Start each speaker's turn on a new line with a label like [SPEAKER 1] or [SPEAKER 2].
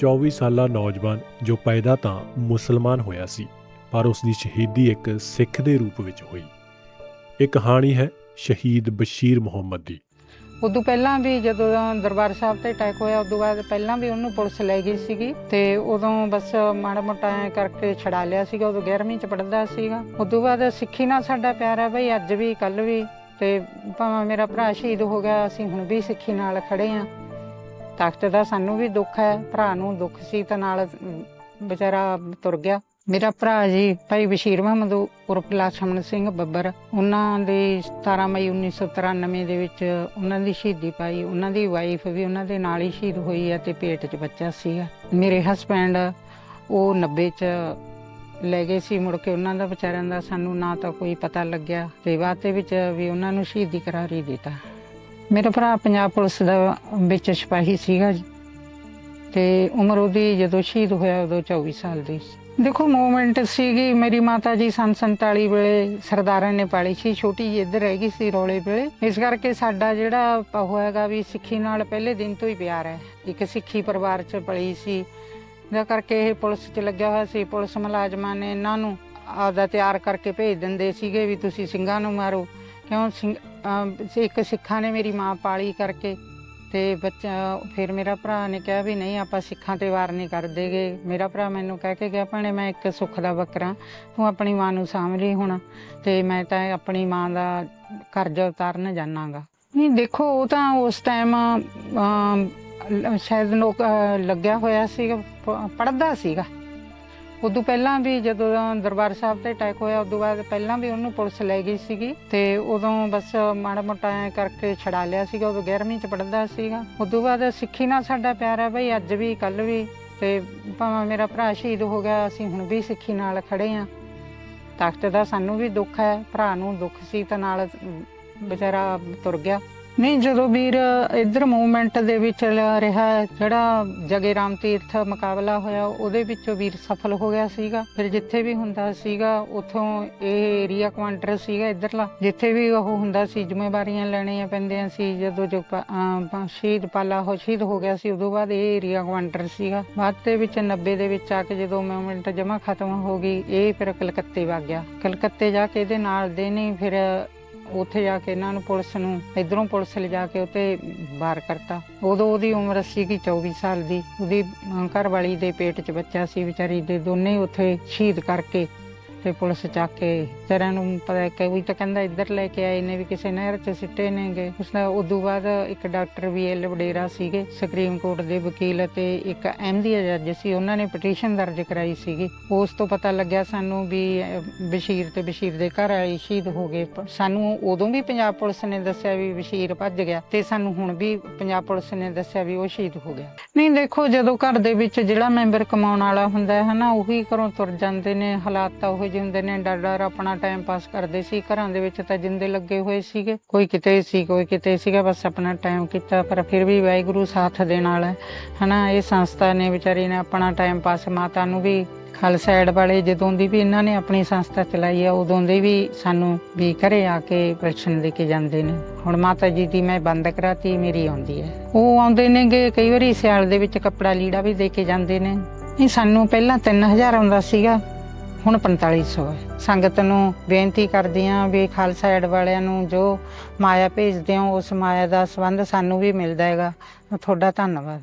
[SPEAKER 1] 24 ਸਾਲਾ ਨੌਜਵਾਨ ਜੋ ਪੈਦਾ ਤਾਂ ਮੁਸਲਮਾਨ ਹੋਇਆ ਸੀ, ਪਰ ਉਸ ਦੀ ਸ਼ਹੀਦੀ ਇੱਕ ਸਿੱਖ ਦੇ ਰੂਪ ਵਿੱਚ ਹੋਈ। ਇਹ ਕਹਾਣੀ ਹੈ ਸ਼ਹੀਦ ਬਸ਼ੀਰ ਮੁਹੰਮਦ ਦੀ।
[SPEAKER 2] ਉਦੋਂ ਪਹਿਲਾਂ ਵੀ ਜਦੋਂ ਦਰਬਾਰ ਸਾਹਿਬ ਤੇ ਅਟੈਕ ਹੋਇਆ, ਉਦੋਂ ਬਾਅਦ ਪਹਿਲਾਂ ਵੀ ਉਹਨੂੰ ਪੁਲਿਸ ਲੈ ਗਈ ਸੀਗੀ ਤੇ ਉਦੋਂ ਬਸ ਮਾੜਾ ਮੋਟਾ ਐਂ ਕਰਕੇ ਛਡਾ ਲਿਆ ਸੀਗਾ, ਉਦੋਂ 11ਵੀਂ ਚ ਪੜਦਾ ਸੀਗਾ। ਉਦੋਂ ਬਾਅਦ ਸਿੱਖੀ ਨਾਲ ਸਾਡਾ ਪਿਆਰ ਹੈ ਬਈ, ਅੱਜ ਵੀ ਕੱਲ ਵੀ ਤੇ ਭਾਵੇਂ ਮੇਰਾ ਭਰਾ ਸ਼ਹੀਦ ਹੋ ਗਿਆ, ਅਸੀਂ ਹੁਣ ਵੀ ਸਿੱਖੀ ਨਾਲ ਖੜੇ ਆ। ਤਖਤ ਦਾ ਸਾਨੂੰ ਵੀ ਦੁੱਖ ਹੈ, ਭਰਾ ਨੂੰ ਦੁੱਖ ਸੀ ਤਾਂ ਨਾਲ ਵਿਚਾਰਾ ਤੁਰ ਗਿਆ। ਮੇਰਾ ਭਰਾ ਜੀ, ਭਾਈ ਬਸ਼ੀਰ ਮੁਹੰਮਦ, ਉਰਫ ਲਛਮਣ ਸਿੰਘ ਬੱਬਰ, ਉਹਨਾਂ ਦੇ 17 ਮਈ 1993 ਦੇ ਵਿੱਚ ਉਹਨਾਂ ਦੀ ਸ਼ਹੀਦੀ ਪਾਈ, ਉਹਨਾਂ ਦੀ ਵਾਈਫ ਵੀ ਉਹਨਾਂ ਦੇ ਨਾਲ ਹੀ ਸ਼ਹੀਦ ਹੋਈ ਹੈ ਤੇ ਪੇਟ 'ਚ ਬੱਚਾ ਸੀਗਾ। ਮੇਰੇ ਹਸਬੈਂਡ ਉਹ 90 'ਚ ਲੈ ਗਏ ਸੀ, ਮੁੜ ਕੇ ਉਹਨਾਂ ਦਾ ਵਿਚਾਰਿਆਂ ਦਾ ਸਾਨੂੰ ਨਾ ਤਾਂ ਕੋਈ ਪਤਾ ਲੱਗਿਆ ਤੇ ਬਾਅਦ ਦੇ ਵਿੱਚ ਵੀ ਉਹਨਾਂ ਨੂੰ ਸ਼ਹੀਦੀ ਕਰਾਰ ਹੀ ਦਿੱਤਾ। ਮੇਰਾ ਭਰਾ ਪੰਜਾਬ ਪੁਲਿਸ ਦਾ ਵਿੱਚ ਸਿਪਾਹੀ ਸੀਗਾ ਜੀ। ਤੇ ਉਮਰ ਉਹਦੀ ਜਦੋਂ ਸ਼ਹੀਦ ਹੋਇਆ ਉਦੋਂ 24 ਸਾਲ ਦੀ ਸੀ। ਦੇਖੋ ਮੂਵਮੈਂਟ ਸੀਗੀ, ਮੇਰੀ ਮਾਤਾ ਜੀ ਸੰਨ 47 ਵੇਲੇ ਸਰਦਾਰਾਂ ਨੇ ਪਾਲੀ ਸੀ। ਛੋਟੀ ਜਿਹੀ ਇੱਧਰ ਰਹਿ ਗਈ ਸੀ ਰੋਲੇ ਵੇਲੇ। ਇਸ ਕਰਕੇ ਸਾਡਾ ਜਿਹੜਾ ਉਹ ਹੈਗਾ ਵੀ ਸਿੱਖੀ ਨਾਲ ਪਹਿਲੇ ਦਿਨ ਤੋਂ ਹੀ ਪਿਆਰ ਹੈ। ਇੱਕ ਸਿੱਖੀ ਪਰਿਵਾਰ 'ਚ ਪਲੀ ਸੀ। ਦਾ ਕਰਕੇ ਇਹ ਪੁਲਿਸ 'ਚ ਲੱਗਿਆ ਹੋਇਆ ਸੀ। ਪੁਲਿਸ ਮੁਲਾਜ਼ਮਾਂ ਨੇ ਇਹਨਾਂ ਨੂੰ ਆਪਦਾ ਤਿਆਰ ਕਰਕੇ ਭੇਜ ਦਿੰਦੇ ਸੀਗੇ ਵੀ ਤੁਸੀਂ ਸਿੰਘਾਂ ਨੂੰ ਮਾਰੋ। ਕਿਉਂ? ਸਿੰਘ ਅਮ ਇੱਕ ਸਿੱਖਾਂ ਨੇ ਮੇਰੀ ਮਾਂ ਪਾਲੀ ਕਰਕੇ ਤੇ ਬੱਚਾ ਫਿਰ ਮੇਰਾ ਭਰਾ ਨੇ ਕਿਹਾ ਵੀ ਨਹੀਂ ਆਪਾਂ ਸਿੱਖਾਂ ਤੇ ਵਾਰ ਨਹੀਂ ਕਰਦੇਗੇ ਮੇਰਾ ਭਰਾ ਮੈਨੂੰ ਕਹਿ ਕੇ ਗਿਆ ਭੈਣੇ ਮੈਂ ਇੱਕ ਸੁੱਖ ਦਾ ਬੱਕਰਾ ਤੂੰ ਆਪਣੀ ਮਾਂ ਨੂੰ ਸਾਂਭ ਲਈ ਹੁਣ ਤੇ ਮੈਂ ਤਾਂ ਆਪਣੀ ਮਾਂ ਦਾ ਕਰਜ਼ਾ ਉਤਾਰਨ ਜਾਣਾਗਾ। ਨਹੀਂ ਦੇਖੋ ਉਹ ਤਾਂ ਉਸ ਟਾਈਮ ਸ਼ਾਇਦ ਲੋਕ ਅਹ, ਲੱਗਿਆ ਹੋਇਆ ਸੀਗਾ ਪੜਦਾ ਸੀਗਾ। ਉਦੋਂ ਪਹਿਲਾਂ ਵੀ ਜਦੋਂ ਦਰਬਾਰ ਸਾਹਿਬ ਤੇ ਅਟੈਕ ਹੋਇਆ, ਉਦੋਂ ਬਾਅਦ ਪਹਿਲਾਂ ਵੀ ਉਹਨੂੰ ਪੁਲਿਸ ਲੈ ਗਈ ਸੀਗੀ ਤੇ ਉਦੋਂ ਬਸ ਮਾੜਾ ਮੋਟਾ ਕਰਕੇ ਛਡਾ ਲਿਆ ਸੀਗਾ, ਉਦੋਂ 11ਵੀਂ ਚ ਪੜਦਾ ਸੀਗਾ। ਉਦੋਂ ਬਾਅਦ ਸਿੱਖੀ ਨਾਲ ਸਾਡਾ ਪਿਆਰ ਹੈ ਬਈ, ਅੱਜ ਵੀ ਕੱਲ ਵੀ ਤੇ ਭਾਵੇਂ ਮੇਰਾ ਭਰਾ ਸ਼ਹੀਦ ਹੋ ਗਿਆ, ਅਸੀਂ ਹੁਣ ਵੀ ਸਿੱਖੀ ਨਾਲ ਖੜੇ ਆ। ਤਖਤ ਦਾ ਸਾਨੂੰ ਵੀ ਦੁੱਖ ਹੈ, ਭਰਾ ਨੂੰ ਦੁੱਖ ਸੀ ਤਾਂ ਨਾਲ ਵਿਚਾਰਾ ਤੁਰ ਗਿਆ। ਨਹੀਂ, ਜਦੋਂ ਵੀਰ ਇੱਧਰ ਮੂਵਮੈਂਟ ਦੇ ਵਿੱਚ ਲ- ਰਿਹਾ ਜਿਹੜਾ ਜਗੇ ਰਾਮ ਤੀਰਥ ਮੁਕਾਬਲਾ ਹੋਇਆ, ਉਹਦੇ ਵਿੱਚੋਂ ਵੀਰ ਸਫਲ ਹੋ ਗਿਆ ਸੀਗਾ। ਫਿਰ ਜਿੱਥੇ ਵੀ ਹੁੰਦਾ ਸੀਗਾ, ਉਥੋਂ ਇਹ ਏਰੀਆ ਕਮਾਂਡਰ ਸੀਗਾ ਇੱਧਰਲਾ। ਜਿੱਥੇ ਵੀ ਉਹ ਹੁੰਦਾ ਸੀ, ਜ਼ਿੰਮੇਵਾਰੀਆਂ ਲੈਣੀਆਂ ਪੈਂਦੀਆਂ ਸੀ, ਜਦੋਂ ਜੋ ਸ਼ਹੀਦ ਪਾਲਾ ਹੋ, ਸ਼ਹੀਦ ਹੋ ਗਿਆ ਸੀ, ਉਦੋਂ ਬਾਅਦ ਇਹ ਏਰੀਆ ਕਮਾਂਡਰ ਸੀਗਾ। ਬਾਅਦ ਦੇ ਵਿੱਚ 90 ਦੇ ਵਿੱਚ ਆ ਕੇ ਜਦੋਂ ਮੂਵਮੈਂਟ ਜਮਾ ਖਤਮ ਹੋ ਗਈ, ਇਹ ਫਿਰ ਕਲਕੱਤੇ ਵਗ ਗਿਆ। ਕਲਕੱਤੇ ਜਾ ਕੇ ਇਹਦੇ ਨਾਲ ਦੇ ਨਹੀਂ ਫਿਰ ਉੱਥੇ ਜਾ ਕੇ ਇਹਨਾਂ ਨੂੰ ਪੁਲਿਸ ਨੂੰ ਇਧਰੋਂ ਪੁਲਿਸ ਲਿਜਾ ਕੇ ਉੱਤੇ ਬਾਹਰ ਕਰਤਾ। ਉਦੋਂ ਉਹਦੀ ਉਮਰ ਸੀਗੀ 24 ਸਾਲ ਦੀ ਉਹਦੀ ਅਹ, ਘਰ ਵਾਲੀ ਦੇ ਪੇਟ 'ਚ ਬੱਚਾ ਸੀ ਵਿਚਾਰੀ ਦੇ ਦੋਨੇ ਉੱਥੇ ਸ਼ਹੀਦ ਕਰਕੇ ਤੇ ਪੁਲਿਸ ਚੱਕ ਕੇ ਵਿਚਾਰਿਆਂ ਨੂੰ ਪਤਾ ਕਿ ਵੀ ਤਾਂ ਕਹਿੰਦਾ ਇੱਧਰ ਲੈ ਕੇ ਆਏ ਨੇ ਵੀ ਕਿਸੇ ਨਹਿਰ 'ਚ ਸਿੱਟੇ ਨੇਗੇ। ਉਸ ਦਾ ਉਦੋਂ ਬਾਅਦ ਇੱਕ ਡਾਕਟਰ ਵੀ ਐਲ ਵਡੇਰਾ ਸੀਗੇ, ਸੁਪਰੀਮ ਕੋਰਟ ਦੇ ਵਕੀਲ ਅਤੇ ਇੱਕ ਅਹਿਮਦੀ ਜੱਜ ਸੀ, ਉਹਨਾਂ ਨੇ ਪਟੀਸ਼ਨ ਦਰਜ ਕਰਾਈ ਸੀਗੀ। ਉਸ ਤੋਂ ਪਤਾ ਲੱਗਿਆ ਸਾਨੂੰ ਵੀ ਬਸ਼ੀਰ ਤੇ ਬਸ਼ੀਰ ਦੇ ਘਰ ਵਾਲੇ ਸ਼ਹੀਦ ਹੋ ਗਏ। ਸਾਨੂੰ ਉਦੋਂ ਵੀ ਪੰਜਾਬ ਪੁਲਿਸ ਨੇ ਦੱਸਿਆ ਵੀ ਬਸ਼ੀਰ ਭੱਜ ਗਿਆ ਤੇ ਸਾਨੂੰ ਹੁਣ ਵੀ ਪੰਜਾਬ ਪੁਲਿਸ ਨੇ ਦੱਸਿਆ ਵੀ ਉਹ ਸ਼ਹੀਦ ਹੋ ਗਿਆ। ਨਹੀਂ, ਦੇਖੋ ਜਦੋਂ ਘਰ ਦੇ ਵਿੱਚ ਜਿਹੜਾ ਮੈਂਬਰ ਕਮਾਉਣ ਵਾਲਾ ਹੁੰਦਾ ਹੈ ਹਨਾ ਉਹੀ ਘਰੋਂ ਤੁਰ ਜਾਂਦੇ ਨੇ, ਹਾਲਾਤ ਤਾਂ ਉਹੋ ਜਿਹੇ ਹੁੰਦੇ ਨੇ ਡਰ ਡਰ ਆਪਣਾ ਟਾਈਮ ਪਾਸ ਕਰਦੇ ਸੀ, ਘਰਾਂ ਦੇ ਵਿੱਚ ਤਾਂ ਜਿੰਦੇ ਲੱਗੇ ਹੋਏ ਸੀਗੇ, ਕੋਈ ਕਿਤੇ ਸੀ, ਕੋਈ ਕਿਤੇ ਸੀਗਾ, ਬਸ ਆਪਣਾ ਟਾਈਮ ਕੀਤਾ, ਪਰ ਫਿਰ ਵੀ ਵਾਹਿਗੁਰੂ ਸਾਥ ਦੇ ਨਾਲ ਹਨਾ, ਇਹ ਸੰਸਥਾ ਨੇ ਵਿਚਾਰੀ ਨੇ ਆਪਣਾ ਟਾਈਮ ਪਾਸ ਮਾਤਾ ਨੂੰ ਵੀ ਖਾਲਸਾ ਐਡ ਵਾਲੇ ਜਦੋਂ ਦੀ ਵੀ ਇਹਨਾਂ ਨੇ ਆਪਣੀ ਸੰਸਥਾ ਚਲਾਈ ਆ, ਉਦੋਂ ਦੇ ਵੀ ਸਾਨੂੰ ਵੀ ਘਰੇ ਆ ਕੇ ਦਰਸ਼ਨ ਦੇ ਕੇ ਜਾਂਦੇ ਨੇ। ਹੁਣ ਮਾਤਾ ਜੀ ਦੀ ਮੈਂ ਬੰਦ ਕਰਾਤੀ, ਮੇਰੀ ਆਉਂਦੀ ਹੈ। ਉਹ ਆਉਂਦੇ ਨੇਗੇ, ਕਈ ਵਾਰੀ ਸਿਆਲ ਦੇ ਵਿੱਚ ਕੱਪੜਾ ਲੀੜਾ ਵੀ ਦੇ ਕੇ ਜਾਂਦੇ ਨੇ। ਇਹ ਸਾਨੂੰ ਪਹਿਲਾਂ 3000 ਆਉਂਦਾ ਸੀਗਾ ਹੁਣ 4500 ਹੈ। ਸੰਗਤ ਨੂੰ ਬੇਨਤੀ ਕਰਦੀ ਹਾਂ ਵੀ ਖਾਲਸਾ ਐਡ ਵਾਲਿਆਂ ਨੂੰ ਜੋ ਮਾਇਆ ਭੇਜਦੇ ਹੋ, ਉਸ ਮਾਇਆ ਦਾ ਸੰਬੰਧ ਸਾਨੂੰ ਵੀ ਮਿਲਦਾ ਹੈਗਾ। ਤੁਹਾਡਾ ਧੰਨਵਾਦ।